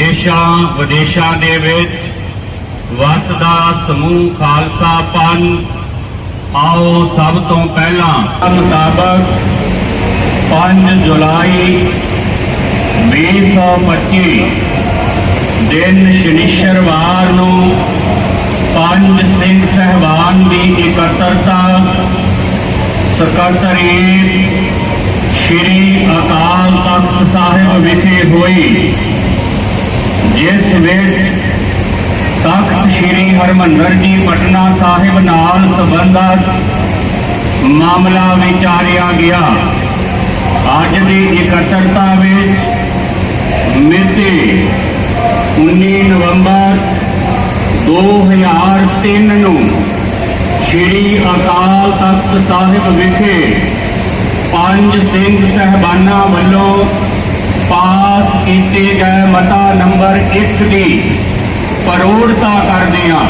ਦੇਸ਼ਾਂ ਵਿਦੇਸ਼ਾਂ ਦੇ ਵਿੱਚ ਵਸਦਾ ਸਮੂਹ ਖਾਲਸਾ ਪੰਥ, ਆਓ ਸਭ ਤੋਂ ਪਹਿਲਾਂ ਮੁਤਾਬਕ 5 ਜੁਲਾਈ 2025 ਦਿਨ ਸ਼ਨੀਚਰਵਾਰ ਨੂੰ ਪੰਜ ਸਿੰਘ ਸਹਿਬਾਨ ਦੀ ਇਕੱਤਰਤਾ ਸਕੱਤਰੇਤ ਸ਼੍ਰੀ ਅਕਾਲ ਤਖਤ ਸਾਹਿਬ ਵਿਖੇ ਹੋਈ। ਜਿਸ ਵਿੱਚ ਤਖਤ ਸ਼੍ਰੀ ਹਰਮੰਦਰ ਜੀ ਪਟਨਾ ਸਾਹਿਬ ਨਾਲ ਸੰਬੰਧਤ ਮਾਮਲਾ ਵਿਚਾਰਿਆ ਗਿਆ। ਅੱਜ ਦੀ ਇਕੱਤਰਤਾ ਵਿੱਚ ਮਿਤੀ 19 ਨਵੰਬਰ 2003 ਨੂੰ ਸ਼੍ਰੀ ਅਕਾਲ ਤਖਤ ਸਾਹਿਬ ਵਿਖੇ ਪੰਜ ਸਿੰਘ ਸਹਿਬਾਨਾਂ ਵੱਲੋਂ ਪਾਸ ਕੀਤੇ ਗਏ ਮਤਾ ਨੰਬਰ 1 ਦੀ ਪਰੋੜਤਾ ਕਰਦੇ ਹਾਂ।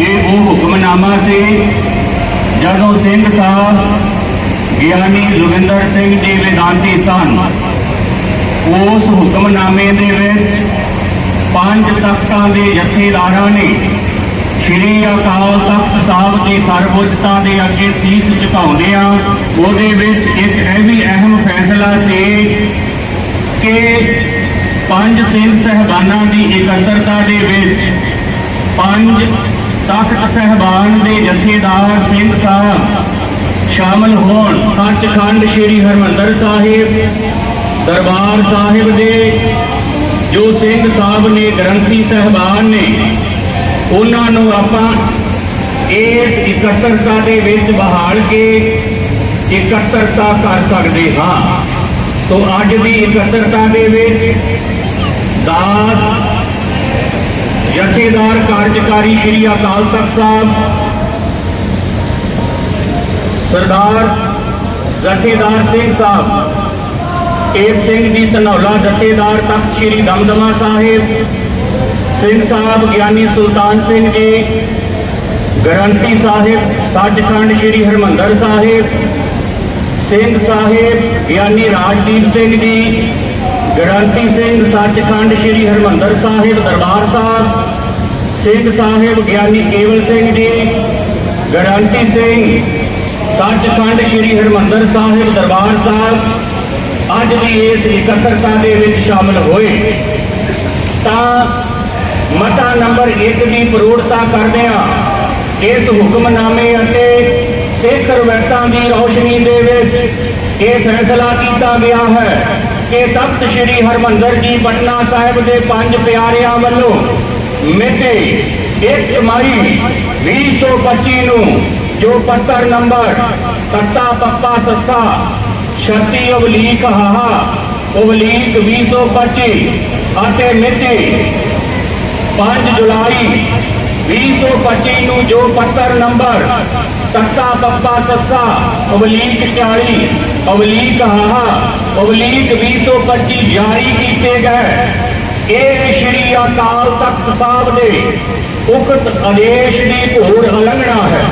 ਇਹ ਉਹ ਹੁਕਮਨਾਮਾ ਸੀ, ਜਦੋਂ ਸਿੰਘ ਸਾਹਿਬ ਗਿਆਨੀ ਜੋਗਿੰਦਰ ਸਿੰਘ ਜੀ ਵਿਦਾਂਤੀ ਸਨ। ਉਸ ਹੁਕਮਨਾਮੇ ਦੇ ਵਿੱਚ ਪੰਜ ਤਖਤਾਂ ਦੇ ਜਥੇਦਾਰਾਂ ਨੇ ਸ਼੍ਰੀ ਅਕਾਲ ਤਖਤ ਸਾਹਿਬ ਦੀ ਸਰਵਉੱਚਤਾ ਦੇ ਅੱਗੇ ਸੀਸ ਝੁਕਾਉਂਦੇ ਝੁਕਾਉਂਦਿਆਂ ਉਹਦੇ ਵਿੱਚ ਇੱਕ ਇਹ ਵੀ ਅਹਿਮ ਫੈਸਲਾ ਸੀ ਕਿ ਪੰਜ ਸਿੰਘ ਸਹਿਬਾਨਾਂ ਦੀ ਇਕੱਤਰਤਾ ਦੇ ਵਿੱਚ ਪੰਜ ਤਖਤ ਸਹਿਬਾਨ ਦੇ ਜਥੇਦਾਰ ਸਿੰਘ ਸਾਹਿਬ ਸ਼ਾਮਲ ਹੋਣ। ਪੰਚਖੰਡ ਸ੍ਰੀ ਹਰਮੰਦਰ ਸਾਹਿਬ, ਦਰਬਾਰ ਸਾਹਿਬ ਦੇ ਜੋ ਸਿੰਘ ਸਾਹਿਬ ਨੇ, ਗ੍ਰੰਥੀ ਸਹਿਬਾਨ ਨੇ, ਉਹਨਾਂ ਨੂੰ ਆਪਾਂ ਇਸ ਇਕੱਤਰਤਾ ਦੇ ਵਿੱਚ ਬਹਾਲ ਕੇ ਇਕੱਤਰਤਾ ਕਰ ਸਕਦੇ ਹਾਂ। ਤੋਂ ਅੱਜ ਦੀ ਇਕੱਤਰਤਾ ਦੇ ਵਿੱਚ ਦਾਸ, ਜਥੇਦਾਰ ਕਾਰਜਕਾਰੀ ਸ਼੍ਰੀ ਅਕਾਲ ਤਖਤ ਸਾਹਿਬ, ਸਰਦਾਰ ਜਥੇਦਾਰ ਸਿੰਘ ਸਾਹਿਬ, ਏਕ ਸਿੰਘ ਜੀ ਧਨੌਲਾ ਜਥੇਦਾਰ ਤਖਤ ਸ਼੍ਰੀ ਦਮਦਮਾ ਸਾਹਿਬ, ਸਿੰਘ ਸਾਹਿਬ ਗਿਆਨੀ ਸੁਲਤਾਨ ਸਿੰਘ ਜੀ, ਗ੍ਰੰਥੀ ਸਾਹਿਬ, ਸੱਚਖੰਡ ਸ੍ਰੀ ਹਰਮੰਦਰ ਸਾਹਿਬ ਸਿੰਘ ਸਾਹਿਬ ਗਿਆਨੀ ਰਾਜਦੀਪ ਸਿੰਘ ਜੀ, ਗ੍ਰੰਥੀ ਸਿੰਘ ਸੱਚਖੰਡ ਸ੍ਰੀ ਹਰਮੰਦਰ ਸਾਹਿਬ, ਦਰਬਾਰ ਸਾਹਿਬ, ਸਿੰਘ ਸਾਹਿਬ ਗਿਆਨੀ ਕੇਵਲ ਸਿੰਘ ਜੀ, ਗ੍ਰੰਥੀ ਸਿੰਘ ਸੱਚਖੰਡ ਸ੍ਰੀ ਹਰਮੰਦਰ ਸਾਹਿਬ, ਦਰਬਾਰ ਸਾਹਿਬ ਅੱਜ ਦੀ ਇਸ ਇਕੱਤਰਤਾ ਦੇ ਵਿੱਚ ਸ਼ਾਮਲ ਹੋਏ। ਤਾਂ ਮਤਾ ਨੰਬਰ 1 ਦੀ ਪ੍ਰੋੜਤਾ ਕਰਦਿਆਂ ਇਸ ਹੁਕਮਨਾਮੇ ਅਤੇ ਸਿੱਖ ਰਵਾਇਤਾਂ ਦੀ ਰੋਸ਼ਨੀ ਦੇ ਵਿੱਚ ਇਹ ਫੈਸਲਾ ਕੀਤਾ ਗਿਆ ਹੈ ਕਿ ਤਖਤ ਸ੍ਰੀ ਹਰਮੰਦਰ ਜੀ ਪਟਨਾ ਸਾਹਿਬ ਦੇ ਪੰਜ ਪਿਆਰਿਆਂ ਵੱਲੋਂ ਮਿਤੀ 1 ਮਈ 2025 ਨੂੰ ਜੋ ਪੱਤਰ ਨੰਬਰ ਤੱਤਾ ਪੱਪਾ ਸੱਸਾ 36 ਅਵਲੀਕ ਹਾਹਾ ਅਵਲੀਕ 2025 ਅਤੇ ਮਿਤੀ 5 ਜੁਲਾਈ 2025 ਨੂੰ ਜੋ ਪੱਤਰ ਨੰਬਰ ਤੱਤਾ ਪੱਪਾ ਸੱਸਾ, ਅਵਲੀਕ 40 ਅਵਲੀਕ ਹਾਹਾ, ਅਵਲੀਕ 2025 ਜਾਰੀ ਕੀਤੇ ਗਏ। ਇਹ ਸ਼੍ਰੀ ਅਕਾਲ ਤਖਤ ਸਾਹਿਬ ਦੇ ਉਕਤ ਆਦੇਸ਼ ਦੀ ਘੋਰ ਉਲੰਘਣਾ ਹੈ।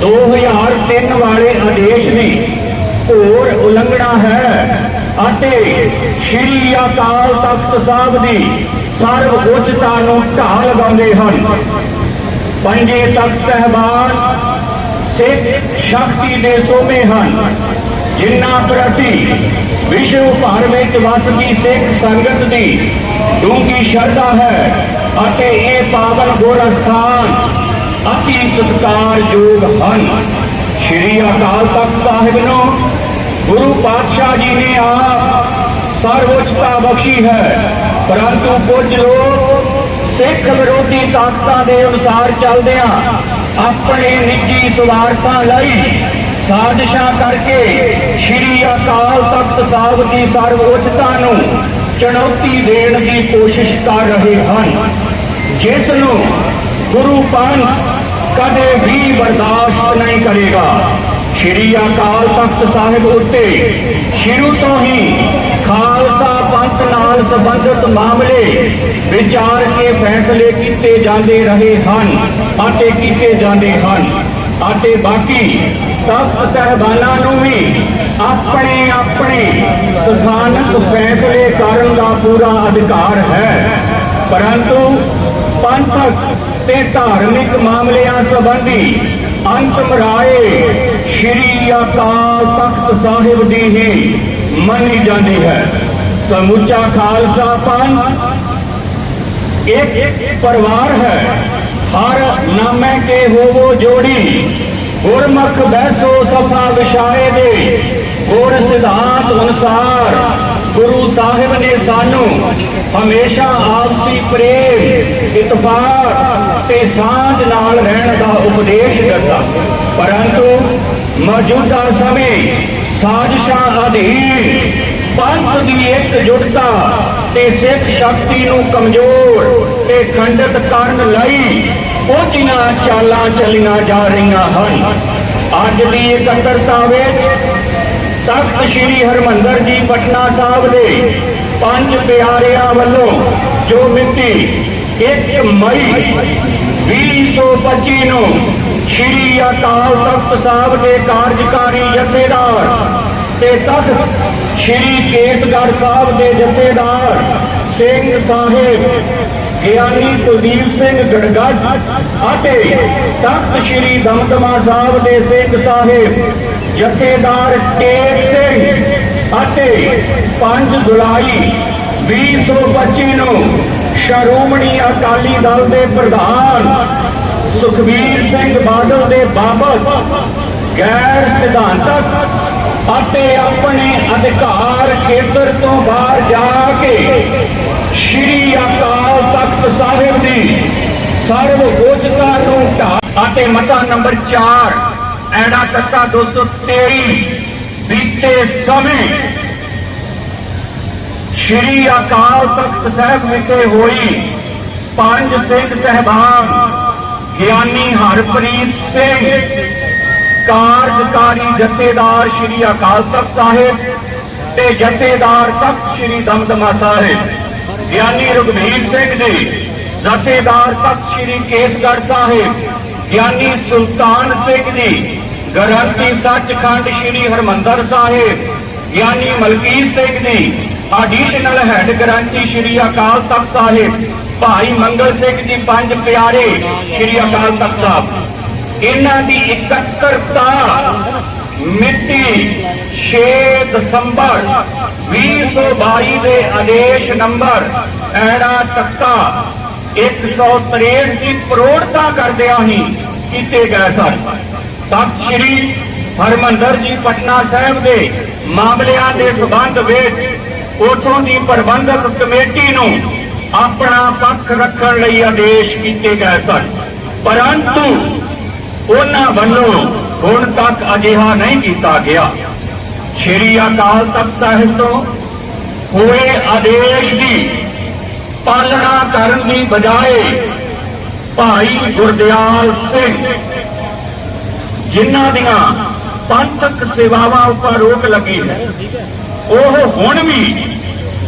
2003 ਵਾਲੇ ਆਦੇਸ਼ ਦੀ ਘੋਰ ਉਲੰਘਣਾ ਹੈ ਅਤੇ ਸ਼੍ਰੀ ਅਕਾਲ ਤਖਤ ਸਾਹਿਬ ਦੀ ਸਰਵ ਉੱਚਤਾ ਨੂੰ ਢਾਹ ਲਗਾਉਂਦੇ ਹਨ। ਪੰਜੇ ਤਖਤ ਸਹਿਬਾਨ ਸਿੱਖ ਸ਼ਕਤੀ ਦੇ ਸੋਮੇ ਹਨ। ਜਿਨ੍ਹਾਂ ਪ੍ਰਤੀ ਵਿਸ਼ਵ ਭਰ ਵਿੱਚ ਵਸਦੀ ਸਿੱਖ ਸੰਗਤ ਦੀ ਡੂੰਘੀ ਸ਼ਰਧਾ ਹੈ ਅਤੇ ਇਹ ਪਾਵਨ ਗੁਰ ਅਤੀ ਸਤਿਕਾਰਯੋਗ ਹਨ। ਸ਼੍ਰੀ ਅਕਾਲ ਤਖਤ ਸਾਹਿਬ ਨੂੰ ਗੁਰੂ ਪਾਤਸ਼ਾਹ ਜੀ ਨੇ ਆਪ ਸਰਵਉੱਚਤਾ ਬਖਸ਼ੀ ਹੈ। ਪਰੰਤੂ ਕੁਝ ਲੋਕ ਸਿੱਖ ਵਿਰੋਧੀ ਤਾਕਤਾਂ ਦੇ ਅਨੁਸਾਰ ਚੱਲਦਿਆਂ ਆਪਣੇ ਨਿੱਜੀ ਸਵਾਰਥਾਂ ਲਈ ਸਾਜ਼ਿਸ਼ਾਂ ਕਰਕੇ ਸ਼੍ਰੀ ਅਕਾਲ ਤਖਤ ਸਾਹਿਬ ਦੀ ਸਰਵਉੱਚਤਾ ਨੂੰ ਚੁਣੌਤੀ ਦੇਣ ਦੀ ਕੋਸ਼ਿਸ਼ ਕਰ ਰਹੇ ਹਨ। ਜਿਸ ਨੂੰ ਗੁਰੂ ਪੰਥ ਕਦੇ ਵੀ ਬਰਦਾਸ਼ਤ ਨਹੀਂ ਕਰੇਗਾ। ਸ਼੍ਰੀ ਅਕਾਲ ਤਖਤ ਸਾਹਿਬ ਉੱਤੇ ਸ਼ੁਰੂ ਤੋਂ ਹੀ ਖਾਲਸਾ ਪੰਥ ਨਾਲ ਸੰਬੰਧਿਤ ਮਾਮਲੇ ਵਿਚਾਰ ਕੇ ਫੈਸਲੇ ਕੀਤੇ ਜਾਂਦੇ ਰਹੇ ਹਨ ਅਤੇ ਕੀਤੇ ਜਾਂਦੇ ਹਨ। ਅਤੇ ਬਾਕੀ ਤਖਤ ਸਹਿਬਾਨਾਂ ਨੂੰ ਵੀ ਆਪਣੇ ਆਪਣੇ ਸਥਾਨਕ ਫੈਸਲੇ ਕਰਨ ਦਾ ਪੂਰਾ ਅਧਿਕਾਰ ਹੈ। ਪਰੰਤੂ ਪੰਥਕ ਤੇ ਧਾਰਮਿਕ ਮਾਮਲਿਆਂ ਸੰਬੰਧੀ ਅੰਤਮ ਰਾਏ ਸ਼੍ਰੀ ਅਕਾਲ ਤਖਤ ਸਾਹਿਬ ਦੀ ਹੀ ਮੰਨੀ ਜਾਂਦੀ ਹੈ। ਸਮੁੱਚਾ ਖਾਲਸਾ ਪੰਥ ਇੱਕ ਪਰਿਵਾਰ ਹੈ। ਹਰ ਨਾਮੇ ਕੇ ਹੋਵੋ ਜੋੜੀ, ਗੁਰਮੁਖ ਬੈਸੋ ਸਫਾ ਵਿਸ਼ਾਏ ਦੇ, ਗੁਰ ਸਿਧਾਂਤ ਅਨੁਸਾਰ ਗੁਰੂ ਸਾਹਿਬ ਨੇ ਸਾਨੂੰ ਹਮੇਸ਼ਾ ਆਪਸੀ ਪ੍ਰੇਮ, ਇਤਫਾਕ ਤੇ ਸਾਂਝ ਨਾਲ ਰਹਿਣ ਦਾ ਉਪਦੇਸ਼ ਦਿੱਤਾ। ਪਰੰਤੂ ਮੌਜੂਦਾ ਸਮੇਂ ਸਾਜ਼ਿਸ਼ਾਂ ਅਧੀਨ ਪੰਥ ਦੀ ਇਕਜੁੱਟਤਾ ਤੇ ਸਿੱਖ ਸ਼ਕਤੀ ਨੂੰ ਕਮਜ਼ੋਰ ਤੇ ਖੰਡਿਤ ਕਰਨ ਲਈ ਪਹੁੰਚੀਆਂ ਚਾਲਾਂ ਚੱਲੀਆਂ ਜਾ ਰਹੀਆਂ ਹਨ। ਅੱਜ ਦੀ ਇਕੱਤਰਤਾ ਵਿੱਚ ਤਖਤ ਸ੍ਰੀ ਹਰਮੰਦਰ ਜੀ ਪਟਨਾ ਸਾਹਿਬ ਦੇ ਪੰਜ ਪਿਆਰਿਆਂ ਵੱਲੋਂ ਜੋ ਮਿਤੀ 1 ਮਈ 2025 ਨੂੰ ਸ੍ਰੀ ਅਕਾਲ ਤਖਤ ਸਾਹਿਬ ਦੇ ਕਾਰਜਕਾਰੀ ਜਥੇਦਾਰ ਤੇ ਤਖਤ ਸ੍ਰੀ ਕੇਸਗੜ੍ਹ ਸਾਹਿਬ ਦੇ ਜਥੇਦਾਰ ਸਿੰਘ ਸਾਹਿਬ, ਗਿਆਨੀ ਕੁਲਦੀਪ ਸਿੰਘ ਗੜਗੜ ਅਤੇ ਤਖਤ ਸ੍ਰੀ ਦਮਦਮਾ ਸਾਹਿਬ ਦੇ ਸਿੰਘ ਸਾਹਿਬ ਜਥੇਦਾਰ ਟੇਕ ਸਿੰਘ ਅਤੇ 5 ਜੁਲਾਈ 2025 ਨੂੰ ਸ਼੍ਰੋਮਣੀ ਅਕਾਲੀ ਦਲ ਦੇ ਪ੍ਰਧਾਨ ਸੁਖਬੀਰ ਸਿੰਘ ਬਾਦਲ ਦੇ ਬਾਬਤ ਗੈਰ ਸਿਧਾਂਤਕ ਅਤੇ ਆਪਣੇ ਅਧਿਕਾਰ ਕੇਂਦਰ ਤੋਂ ਬਾਹਰ ਜਾ ਕੇ ਸ਼੍ਰੀ ਅਕਾਲ ਤਖਤ ਸਾਹਿਬ ਦੀ ਸਰਵ ਉੱਚਤਾ ਨੂੰ ਢਾ ਅਤੇ ਮਤਾ ਨੰਬਰ 4 ਐੜਾ ਤੱਤਾ 223 ਬੀਤੇ ਸਮੇਂ ਸ਼੍ਰੀ ਅਕਾਲ ਤਖਤ ਸਾਹਿਬ ਵਿਖੇ ਹੋਈ ਪੰਜ ਸਿੰਘ ਸਹਿਬਾਨ ਗਿਆਨੀ ਹਰਪ੍ਰੀਤ ਸਿੰਘ, ਕਾਰਜਕਾਰੀ ਜਥੇਦਾਰ ਸ਼੍ਰੀ ਅਕਾਲ ਤਖਤ ਸਾਹਿਬ ਤੇ ਜਥੇਦਾਰ ਤਖਤ ਸ਼੍ਰੀ ਦਮਦਮਾ ਸਾਹਿਬ। ਗਿਆਨੀ ਰਘਵੀਰ ਸਿੰਘ ਜੀ, ਜਥੇਦਾਰ ਤਖਤ ਸ਼੍ਰੀ ਕੇਸਗੜ੍ਹ ਸਾਹਿਬ। ਗਿਆਨੀ ਸੁਲਤਾਨ ਸਿੰਘ ਜੀ ਗ੍ਰੰਥੀ ਸੱਚਖੰਡ ਸ਼੍ਰੀ ਹਰਮੰਦਰ ਸਾਹਿਬ। ਗਿਆਨੀ ਮਲਕੀਤ ਸਿੰਘ ਜੀ ਐਡੀਸ਼ਨਲ ਹੈੱਡ ਗ੍ਰੰਥੀ ਸ਼੍ਰੀ ਅਕਾਲ ਤਖਤ ਸਾਹਿਬ। ਭਾਈ ਮੰਗਲ ਸਿੰਘ ਜੀ, ਪੰਜ ਪਿਆਰੇ ਸ਼੍ਰੀ ਅਕਾਲ ਤਖਤ ਸਾਹਿਬ। ਇਹਨਾਂ ਦੀ ਇਕੱਤਰਤਾ ਮਿਤੀ 6 ਦਸੰਬਰ 2022 ਦੇ ਆਦੇਸ਼ ਨੰਬਰ ਐੜਾ ਤੱਕਾ 163 ਦੀ ਪ੍ਰੋੜਤਾ ਕਰਦਿਆਂ ਹੀ ਕੀਤੇ ਗਏ ਸਨ। ਤਖਤ ਸ੍ਰੀ ਹਰਮੰਦਰ ਜੀ ਪਟਨਾ ਸਾਹਿਬ ਦੇ ਮਾਮਲਿਆਂ ਦੇ ਸਬੰਧ ਵਿੱਚ ਉਥੋਂ ਦੀ ਪ੍ਰਬੰਧਕ ਕਮੇਟੀ ਨੂੰ ਆਪਣਾ ਪੱਖ ਰੱਖਣ ਲਈ ਆਦੇਸ਼ ਕੀਤੇ ਗਏ ਸਨ। ਪਰੰਤੂ ਉਹਨਾਂ ਵੱਲੋਂ ਹੁਣ ਤੱਕ ਅਜਿਹਾ ਨਹੀਂ ਕੀਤਾ ਗਿਆ। ਸ਼੍ਰੀ ਅਕਾਲ ਤਖਤ ਸਾਹਿਬ ਤੋਂ ਹੋਏ ਆਦੇਸ਼ ਦੀ ਪਾਲਣਾ ਕਰਨ ਦੀ ਬਜਾਏ ਭਾਈ ਗੁਰਦਿਆਲ ਸਿੰਘ ਜਿਨ੍ਹਾਂ ਦੀਆਂ ਪੰਥਕ ਸੇਵਾਵਾਂ ਉੱਪਰ ਰੋਕ ਲੱਗੀ ਹੈ। ਉਹ ਹੁਣ ਵੀ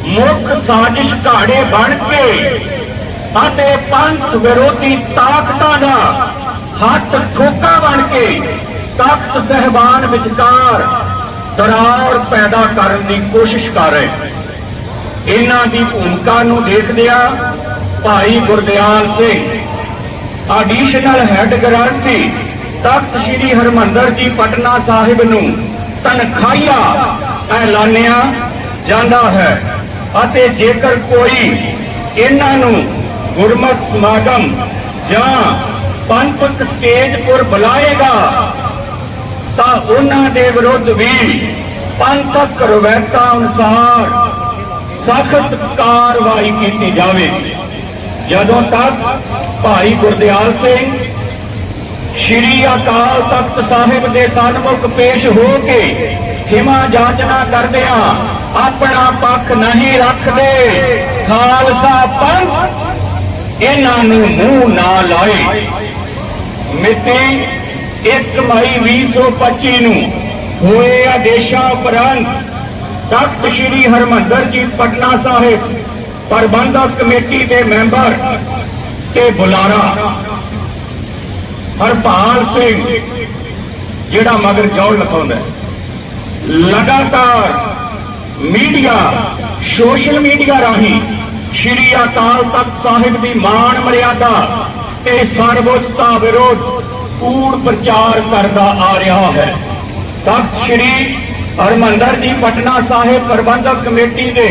ਮੁੱਖ ਸਾਜ਼ਿਸ਼ ਘਾੜੇ ਬਣ ਕੇ ਅਤੇ ਪੰਥ ਵਿਰੋਧੀ ਤਾਕਤਾਂ ਦਾ ਹੱਥ ਠੋਕਾ ਬਣ ਕੇ ਤਖਤ ਸਹਿਬਾਨ ਵਿਚਕਾਰ ਦਰਾਰ ਪੈਦਾ ਕਰਨ ਦੀ ਕੋਸ਼ਿਸ਼ ਕਰ ਰਹੇ ਇਹਨਾਂ ਦੀ ਭੂਮਿਕਾ ਨੂੰ ਦੇਖਦਿਆਂ ਭਾਈ ਗੁਰਦਿਆਲ ਸਿੰਘ ਐਡੀਸ਼ਨਲ ਹੈੱਡ ਗ੍ਰੰਥੀ ਤਖਤ ਸ੍ਰੀ ਹਰਮੰਦਰ ਜੀ ਪਟਨਾ ਸਾਹਿਬ ਨੂੰ ਤਨਖਾਹੀਆ ਐਲਾਨਿਆ ਜਾਂਦਾ ਹੈ ਅਤੇ ਜੇਕਰ ਕੋਈ ਇਹਨਾਂ ਨੂੰ ਗੁਰਮਤ ਸਮਾਗਮ ਜਾਂ ਪੰਥਕ ਸਟੇਜ ਪਰ ਬੁਲਾਏਗਾ, ਤਾਂ ਉਹਨਾਂ ਦੇ ਵਿਰੁੱਧ ਵੀ ਪੰਥਕ ਰਵਾਇਤਾਂ ਅਨੁਸਾਰ ਸਖਤ ਕਾਰਵਾਈ ਕੀਤੀ ਜਾਵੇ। ਜਦੋਂ ਤੱਕ ਭਾਈ ਗੁਰਦਿਆਲ ਸਿੰਘ ਸ਼੍ਰੀ ਅਕਾਲ ਤਖਤ ਸਾਹਿਬ ਦੇ ਸਨਮੁਖ ਪੇਸ਼ ਹੋ ਕੇ ਖਿਮਾ ਜਾਚਨਾ ਕਰਦਿਆਂ ਆਪਣਾ ਪੱਖ ਨਹੀਂ ਰੱਖਦੇ। ਖਾਲਸਾ ਪੰਥ ਇਹਨਾਂ ਨੂੰ ਮੂੰਹ ਨਾ ਲਾਏ। ਮਿਤੀ 1 ਮਈ 2025 ਨੂੰ ਹੋਏ ਆਦੇਸ਼ਾਂ ਉਪਰੰਤ ਤਖਤ ਸ੍ਰੀ ਹਰਮੰਦਰ ਜੀ ਪਟਨਾ ਸਾਹਿਬ ਪ੍ਰਬੰਧਕ ਕਮੇਟੀ ਦੇ ਮੈਂਬਰ ਤੇ ਬੁਲਾਰਾ। ਹਰਪਾਲ ਸਿੰਘ, ਜਿਹੜਾ ਮਗਰ ਜੌਲ ਲਿਖਾਉਂਦਾ ਲਗਾਤਾਰ ਮੀਡੀਆ, ਸੋਸ਼ਲ ਮੀਡੀਆ ਰਾਹੀਂ ਸ਼੍ਰੀ ਅਕਾਲ ਤਖਤ ਸਾਹਿਬ ਦੀ ਮਾਣ ਮਰਿਆਦਾ ਤੇ ਸਰਵਉੱਚਤਾ ਵਿਰੋਧ ਕੂੜ ਪ੍ਰਚਾਰ ਕਰਦਾ ਆ ਰਿਹਾ ਹੈ। ਤਖਤ ਸ਼੍ਰੀ ਹਰਮੰਦਰ ਜੀ ਪਟਨਾ ਸਾਹਿਬ ਪ੍ਰਬੰਧਕ ਕਮੇਟੀ ਦੇ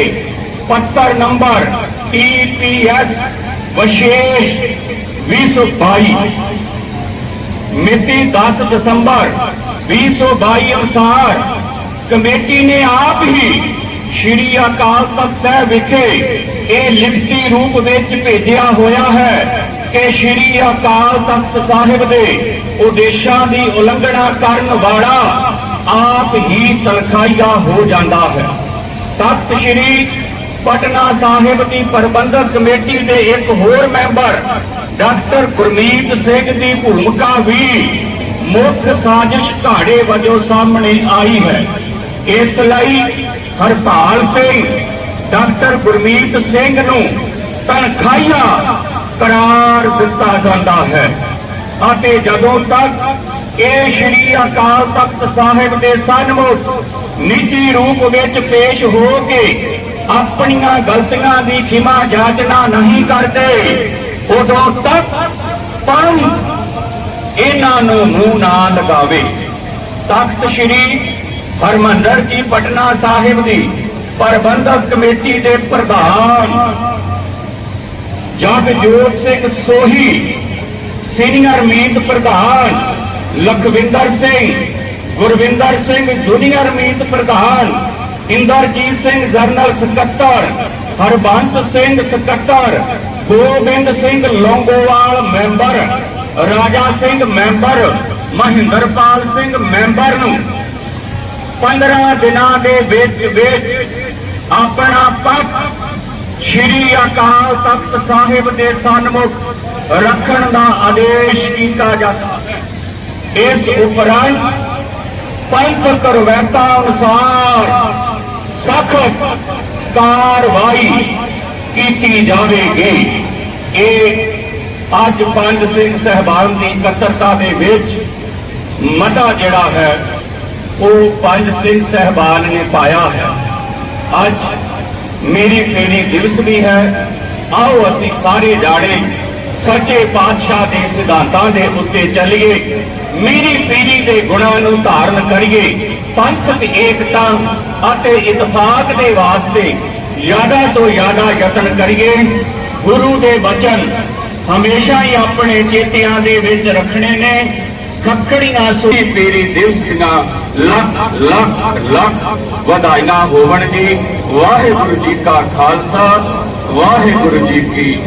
ਪੱਤਰ ਨੰਬਰ TPS ਵਿਸ਼ੇਸ਼ 2022 ਮਿਤੀ 10 ਦਸੰਬਰ 2022 ਅਨੁਸਾਰ ਕਮੇਟੀ ਨੇ ਆਪ ਹੀ ਸ਼੍ਰੀ ਅਕਾਲ ਤਖਤ ਸਾਹਿਬ ਵਿਖੇ ਇਹ ਲਿਖਤੀ ਰੂਪ ਵਿੱਚ ਭੇਜਿਆ ਹੋਇਆ ਹੈ ਕਿ ਸ਼੍ਰੀ ਅਕਾਲ ਤਖਤ ਸਾਹਿਬ ਦੇ ਉਦੇਸ਼ਾਂ ਦੀ ਉਲੰਘਣਾ ਕਰਨ ਵਾਲਾ ਆਪ ਹੀ ਤਨਖਾਹੀਆ ਹੋ ਜਾਂਦਾ ਹੈ। ਤਖਤ ਸ਼੍ਰੀ ਪਟਨਾ ਸਾਹਿਬ ਦੀ ਪ੍ਰਬੰਧਕ ਕਮੇਟੀ ਦੇ ਇੱਕ ਹੋਰ ਮੈਂਬਰ ਡਾਕਟਰ ਗੁਰਮੀਤ ਸਿੰਘ ਦੀ ਭੂਮਿਕਾ ਵੀ ਮੁੱਖ ਸਾਜ਼ਿਸ਼ ਘਾੜੇ ਵਜੋਂ ਸਾਹਮਣੇ ਆਈ ਹੈ। ਇਸ ਲਈ ਹਰਪਾਲ ਸਿੰਘ, ਡਾਕਟਰ ਗੁਰਮੀਤ ਸਿੰਘ ਨੂੰ ਤਨਖਾਹੀਆ ਕਰਾਰ ਦਿੱਤਾ ਜਾਂਦਾ ਹੈ ਅਤੇ ਜਦੋਂ ਤੱਕ ਇਹ ਸ਼੍ਰੀ ਅਕਾਲ ਤਖਤ ਸਾਹਿਬ ਦੇ ਸਨਮੁਖ ਨਿੱਜੀ ਰੂਪ ਵਿੱਚ ਪੇਸ਼ ਹੋ ਕੇ ਆਪਣੀਆਂ ਗਲਤੀਆਂ ਦੀ ਖਿਮਾ ਜਾਚਨਾ ਨਹੀਂ ਕਰਦੇ ਉਦੋਂ ਤੱਕ ਪੰਥ ਇਹਨਾਂ ਨੂੰ ਮੂੰਹ ਨਾ ਲਗਾਵੇ। ਤਖਤ ਸ਼੍ਰੀ ਹਰਮੰਦਰ ਜੀ ਪਟਨਾ ਸਾਹਿਬ ਦੀ ਪ੍ਰਬੰਧਕ ਕਮੇਟੀ ਦੇ ਪ੍ਰਧਾਨ ਜਗਜੋਤ ਸਿੰਘ ਸੋਹੀ, ਸੀਨੀਅਰ ਮੀਤ ਪ੍ਰਧਾਨ ਲਖਵਿੰਦਰ ਸਿੰਘ, ਗੁਰਵਿੰਦਰ ਸਿੰਘ ਜੂਨੀਅਰ ਮੀਤ ਪ੍ਰਧਾਨ ਇੰਦਰਜੀਤ ਸਿੰਘ ਜਰਨਲ ਸਕੱਤਰ, ਹਰਬੰਸ ਸਿੰਘ ਸਕੱਤਰ Gobind Singh Longowal member, Raja Singh member, Mahinderpal Singh member ਨੂੰ 15 ਦਿਨਾਂ ਦੇ ਵਿੱਚ ਵਿੱਚ ਆਪਣਾ ਪੱਖ ਸ਼੍ਰੀ ਅਕਾਲ ਤਖਤ ਸਾਹਿਬ ਦੇ ਸਨਮੁਖ ਰੱਖਣ ਦਾ ਆਦੇਸ਼ ਕੀਤਾ ਜਾਂਦਾ ਇਸ ਉਪਰੰਤ ਪੰਥਕ ਰਵੈਤਾ ਅਨੁਸਾਰ ਸਖਤ ਕਾਰਵਾਈ ਕੀਤੀ ਜਾਵੇਗੀ। ਇਹ ਅੱਜ ਪੰਜ ਸਿੰਘ ਸਹਿਬਾਨ ਦੀ ਇਕੱਤਰਤਾ ਦੇ ਵਿੱਚ ਮਤਾ ਜਿਹੜਾ ਹੈ, ਉਹ ਪੰਜ ਸਿੰਘ ਸਹਿਬਾਨ ਨੇ ਪਾਇਆ ਹੈ। ਅੱਜ ਮੇਰੀ ਪੀੜੀ ਦਿਵਸ ਵੀ ਹੈ। ਆਓ ਅਸੀਂ ਸਾਰੇ ਜਾਣੇ ਸੱਚੇ ਪਾਤਸ਼ਾਹ ਦੇ ਸਿਧਾਂਤਾਂ ਦੇ ਉੱਤੇ ਚੱਲੀਏ। ਮੇਰੀ ਪੀੜੀ ਦੇ ਗੁਣਾਂ ਨੂੰ ਧਾਰਨ ਕਰੀਏ। ਪੰਥਕ ਏਕਤਾ ਅਤੇ ਇਤਫਾਕ ਦੇ ਵਾਸਤੇ ਜ਼ਿਆਦਾ ਤੋਂ ਜ਼ਿਆਦਾ ਯਤਨ ਕਰੀਏ। ਗੁਰੂ ਦੇ ਬਚਨ ਹਮੇਸ਼ਾ ਹੀ ਆਪਣੇ ਚੇਤਿਆਂ ਦੇ ਵਿੱਚ ਰੱਖਣੇ ਨੇ। ਖੱਖੜੀਆਂ ਸੁਣੀ ਪੀੜੀ ਦਿਵਸ ਦੀਆਂ ਲੱਖ ਲੱਖ ਲੱਖ ਵਧਾਈਆਂ ਹੋਵਣਗੇ ਵਾਹਿਗੁਰੂ ਜੀ ਕਾ ਖਾਲਸਾ, ਵਾਹਿਗੁਰੂ ਜੀ ਕੀ